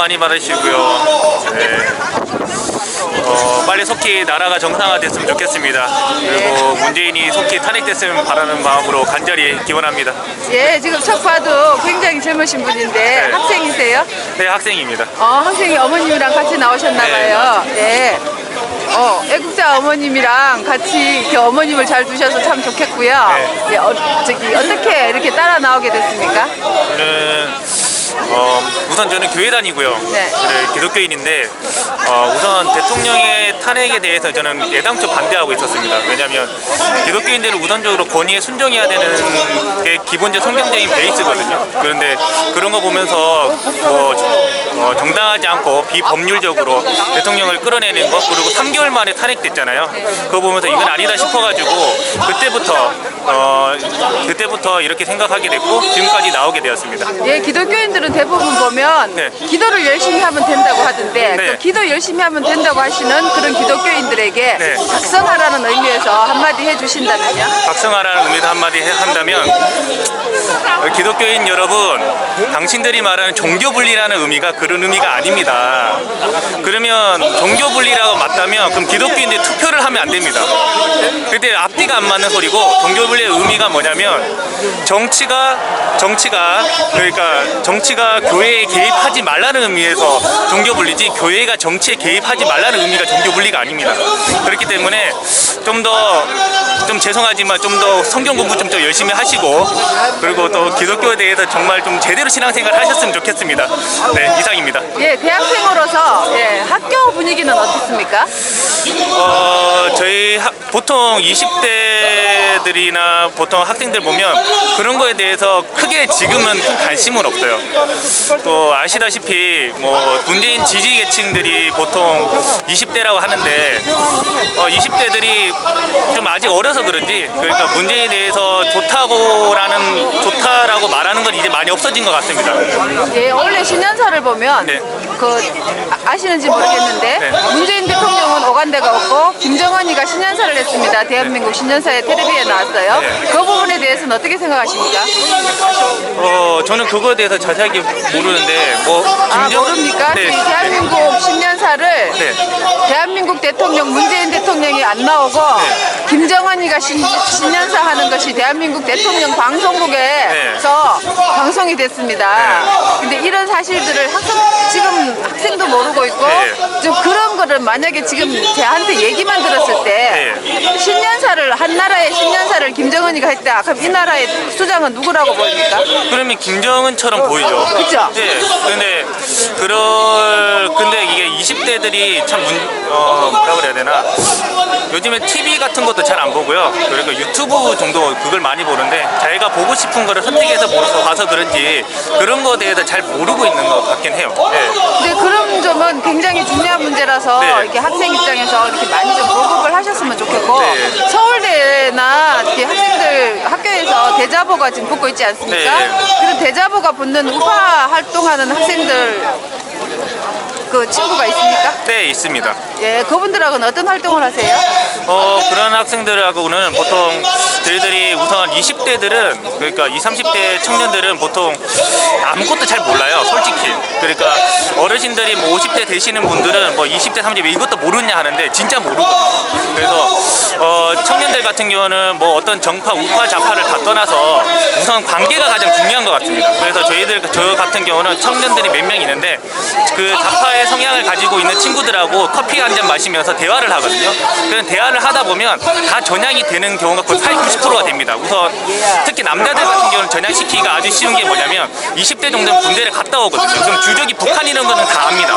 복 많이 받으시고요. 네. 어, 빨리 속히 나라가 정상화됐으면 좋겠습니다. 그리고 문재인이 속히 탄핵됐으면 바라는 마음으로 간절히 기원합니다. 예, 지금 척 봐도 굉장히 젊으신 분인데 네. 학생이세요? 네, 학생입니다. 어, 학생이 어머님이랑 같이 나오셨나봐요. 네. 어, 애국자 어머님이랑 같이 이렇게 어머님을 잘 두셔서 참 좋겠고요. 네. 네, 어, 저기 어떻게 이렇게 따라 나오게 됐습니까? 저는 어, 우선 저는 교회 다니고요. 네. 네, 기독교인인데 어, 우선 대통령의 탄핵에 대해서 저는 애당초 반대하고 있었습니다. 왜냐하면 기독교인들은 우선적으로 권위에 순종해야 되는 게 기본적 성경적인 베이스거든요. 그런데 그런 거 보면서 뭐 어, 정당하지 않고 비법률적으로 대통령을 끌어내는 것 그리고 3개월 만에 탄핵됐잖아요. 그거 보면서 이건 아니다 싶어가지고 그때부터 어, 그때부터 이렇게 생각하게 됐고 지금까지 나오게 되었습니다. 예, 기독교인들은 대부분 보면 네. 기도를 열심히 하면 된다고 하던데 네. 그 기도 열심히 하면 된다고 하시는 그런 기독교인들에게 네. 작성하라는 의미에서 한마디 해주신다면요? 각성하라는 의미도 한마디 해- 한다면 어, 기독교인 여러분 당신들이 말하는 종교 분리라는 의미가 그런 의미가 아닙니다 그러면 종교 분리라고 맞다면 그럼 기독교인들 투표를 하면 안 됩니다 그때 앞뒤가 안 맞는 소리고 종교 분리 의 의미가 뭐냐면 정치가 정치가 그러니까 정치가 교회에 개입하지 말라는 의미에서 종교 분리지 교회가 정치에 개입하지 말라는 의미가 종교 분리가 아닙니다 그렇기 때문에 좀더좀 죄송하지만 좀 더 성경 공부 좀 더 열심히 하시고 그리고 또 기독교에 대해서 정말 좀 제대로 신앙생활 하셨으면 좋겠습니다. 네 이상입니다. 예, 대학생으로서 예, 학교 분위기는 어떻습니까? 어 학- 보통 20대들이나 보통 학생들 보면 그런 거에 대해서 크게 지금은 큰 관심은 없어요. 또 아시다시피 뭐 문재인 지지 계층들이 보통 20대라고 하는데 어 20대들이 좀 아직 어려서 그런지 그러니까 문재인에 대해서 좋다고라는 좋다라고 말하는 건 이제 많이 없어진 것 같습니다. 예, 원래 신년사를 보면 네. 그 아- 아시는지 모르겠는데 네. 문재인 대통령은 오간데가 없고 김정은이가 신년사를 했습니다. 대한민국 신년사에 텔레비에 나왔어요. 네. 그 부분에 대해서는 어떻게 생각하십니까? 어 저는 그거에 대해서 자세하게 모르는데 뭐 아 김정- 모릅니까? 네. 이 대한민국 신년사를 네. 대한민국 대통령 문재인 대통령이 안 나오고 네. 김정은이가 신, 신년사 하는 것이 대한민국 대통령 방송국에서 방송이 됐습니다. 근데 이런 사실들을 학생 지금 학생도 모르고 있고 네. 좀그 런 거를 만약에 지금 저한테 얘기만 들었을 때 네. 신년사를 한 나라의 신년사를 김정은이가 했다. 그럼 이 나라의 수장은 누구라고 보입니까? 그러면 김정은처럼 보이죠. 그죠? 네. 근데 그럴 근데 이게 20대들이 참 문, 어, 뭐라 그래야 되나? 요즘에 TV 같은 것도 잘 안 보고요. 그리고 유튜브 정도 그걸 많이 보는데 자기가 보고 싶은 거를 선택해서 보서 봐서 그런지 그런 거에 대해서 잘 모르고 있는 것 같긴 해요. 네. 근데 그런 점은 굉장히 중요한 문제라서 네. 이렇게 학생 입장에서 이렇게 많이 좀 보급을 하셨으면 좋겠고 네. 서울대나 이렇게 학생들 학교에서 대자보가 지금 붙고 있지 않습니까? 네. 그래서 대자보가 붙는 우파 활동하는 학생들 그 친구가 있습니까? 네, 있습니다. 예, 그분들하고는 어떤 활동을 하세요? 어, 그런 학생들하고는 보통 저희들이 우선 20대들은 그러니까 20, 30대 청년들은 보통 아무것도 잘 몰라요, 솔직히. 그러니까 어르신들이 뭐 50대 되시는 분들은 뭐 20대, 30대 이것도 모르냐 하는데 진짜 모르거든요. 그래서 어, 청년들 같은 경우는 뭐 어떤 정파, 우파, 좌파를 다 떠나서 우선 관계가 가장 중요한 것 같습니다. 그래서 저희들 저 같은 경우는 청년들이 몇 명 있는데 그 좌파의 성향을 가지고 있는 친구들하고 커피 한 잔 마시면서 대화를 하거든요. 그런 대화를 하다 보면 다 전향이 되는 경우가 거의 80, 90%가 됩니다. 우선 특히 남자들 같은 경우는 전향시키기가 아주 쉬운 게 뭐냐면 20대 정도는 군대를 갔다 오거든요. 그럼 주적이 북한이라는 거는 다 압니다.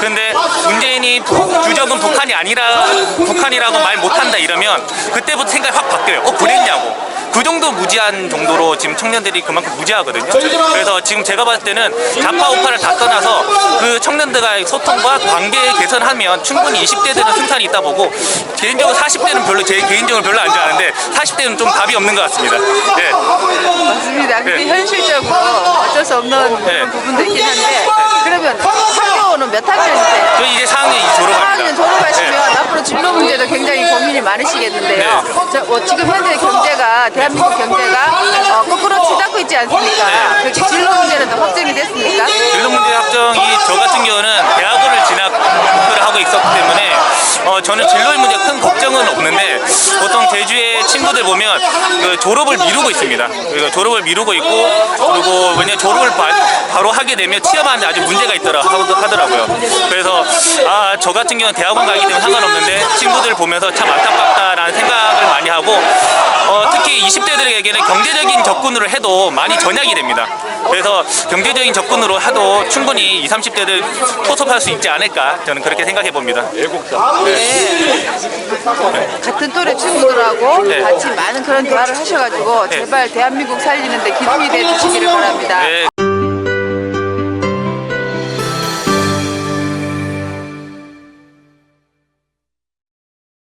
근데 문재인이 부- 주적은 북한이 아니라 북한이라고 말 못한다 이러면 그때부터 생각이 확 바뀌어요. 어 그랬냐고. 그 정도 무지한 정도로 지금 청년들이 그만큼 무지하거든요. 그래서 지금 제가 봤을 때는 좌파 우파를 다 떠나서 그 청년들과의 소통과 관계 개선하면 충분히 20대들은 승산이 있다 보고 개인적으로 40대는 별로 제 개인적으로 별로 안 좋아하는데 40대는 좀 답이 없는 것 같습니다. 네. 맞습니다. 근데 네. 현실적으로 어쩔 수 없는 네. 그런 있긴 한데 그러면 학교는 몇 학년이세요? 저 이제 4학년 졸업합니다. 4학년 졸업하시면 네. 앞으로 진로 문제도 굉장히 고민이 많으시겠는데요. 네. 저, 어, 지금 현재 경제가 대한민국 경제가 어, 거꾸로 치닫고 있지 않습니까? 네. 그렇게 진로 문제는 또 확정이 됐습니까? 진로 문제 확정이 저 같은 저는 진로의 문제 큰 걱정은 없는데 보통 제주의 친구들 보면 그 졸업을 미루고 있습니다. 그리고 졸업을 미루고 있고 그리고 왜냐 졸업을 바, 로 하게 되면 취업하는데 아주 문제가 있더라 하더- 하더라고요. 그래서 아 저 같은 경우는 대학원 가기 때문에 상관없는데 친구들 보면서 참 안타깝다라는 생각을 많이 하고 어, 특히 20대들에게는 경제적인 접근으로 해도 많이 전약이 됩니다. 그래서 경제적인 접근으로 해도 충분히 20, 30대들 포섭할 수 있지 않을까 저는 그렇게 생각해 봅니다. 네. 같은 또래 친구들하고 네. 같이 많은 그런 대화를 하셔가지고 네. 제발 대한민국 살리는데 기둥이 돼 주시기를 바랍니다. 네.